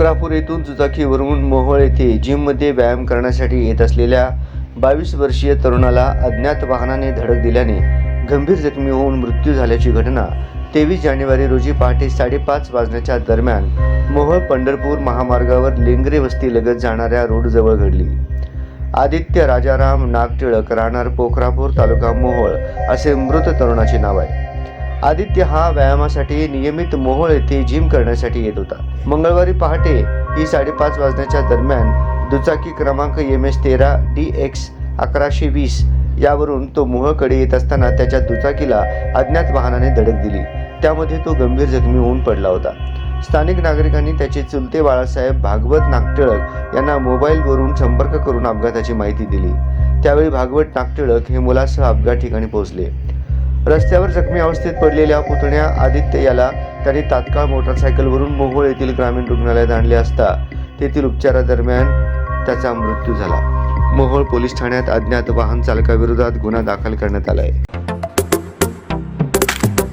कोल्हापूर येथून दुचाकीवरून मोहोळ येथे जिममध्ये व्यायाम करण्यासाठी येत असलेल्या बावीस वर्षीय तरुणाला अज्ञात वाहनाने धडक दिल्याने गंभीर जखमी होऊन मृत्यू झाल्याची घटना तेवीस जानेवारी रोजी पहाटे साडेपाच वाजण्याच्या दरम्यान मोहोळ पंढरपूर महामार्गावर लेंगरे वस्ती लगत जाणाऱ्या रोडजवळ घडली. आदित्य राजाराम नागटिळक राहणार पोखरापूर तालुका मोहोळ असे मृत तरुणाचे नाव आहे. आदित्य हा व्यायामासाठी नियमित मोहोळ येथे जिम करण्यासाठी येत होता. मंगळवारी पहाटे ही साडेपाच वाजण्याच्या दरम्यान दुचाकी क्रमांक एम एस तेरा डी एक्स अकराशे वीस यावरून तो मोहळकडे येत असताना त्याच्या दुचाकीला अज्ञात वाहनाने धडक दिली. त्यामध्ये तो गंभीर जखमी होऊन पडला होता. स्थानिक नागरिकांनी त्याचे चुलते बाळासाहेब भागवत नागटिळक यांना मोबाईलवरून संपर्क करून अपघाताची माहिती दिली. त्यावेळी भागवत नागटिळक हे मुलासह अपघात ठिकाणी पोहोचले. रस्त्यावर जखमी अवस्थेत पडलेल्या पुतण्या आदित्य याला त्यांनी तात्काळ मोटरसायकलवरून मोहोळ येथील ग्रामीण रुग्णालयात आणले असता तेथील उपचारादरम्यान त्याचा मृत्यू झाला. मोहोळ पोलीस ठाण्यात अज्ञात वाहन चालकाविरोधात गुन्हा दाखल करण्यात आला आहे